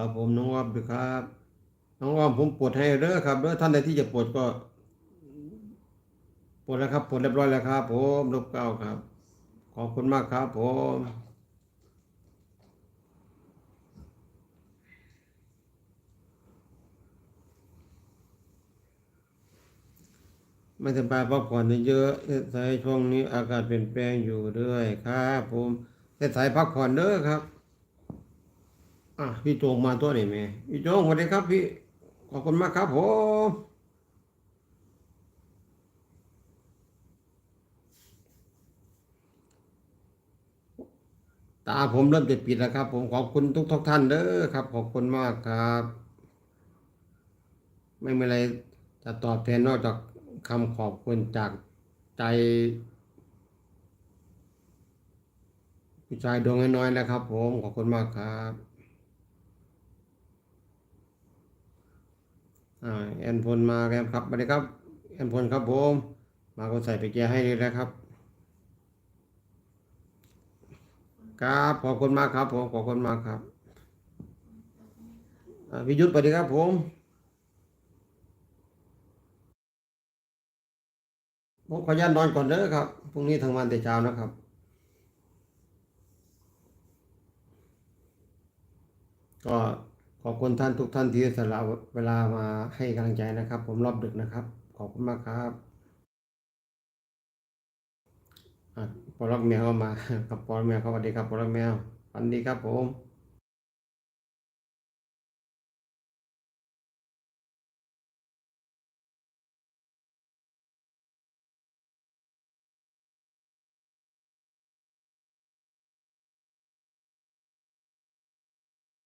ครับผมน้องอ้อมด้วยครับ น้องอ้อมผมปวดให้เด้อครับเด้อท่านใดที่จะปวดก็ปวดแล้วครับปวดเรียบร้อยแล้วครับ ผมลบเก้าครับ ขอบคุณมากครับ ผมไม่สบายพักผ่อนเยอะๆสายช่วงนี้อากาศเปลี่ยนแปลงอยู่ด้วยครับ ผมสายพักผ่อนเด้อครับ อะพี่โจงมาตัวนี่แม่พี่โจงสวัสดีครับพี่ ขอบคุณมากครับผมตาผมเริ่มจะปิดแล้วครับ ผมขอบคุณทุกทุกท่านเด้อครับ ขอบคุณมากครับ ไม่มีอะไรจะตอบแทนนอกจากคำขอบคุณจากใจผู้ชายดวงน้อยๆนะครับ ผมขอบคุณมากครับ อ่า แอนพลมาแล้วครับสวัสดีครับ แอนพลครับผม มาก็ใส่ไปแกให้เลยนะครับ ครับขอบคุณมากครับผมขอบคุณมากครับอ่าพิยุทธ์สวัสดีครับผมผมขออนุญาตนอนก่อนเด้อครับ พรุ่งนี้ทำงานแต่เช้านะครับ ก็ ขอบคุณท่านทุกท่านที่สละเวลามาให้กำลังใจนะครับ ผมรอบดึกนะครับ ขอบคุณมากครับปอลักแมวมาครับปอลักแมวครับสวัสดีครับปอลักแมวสวัสดีครับผม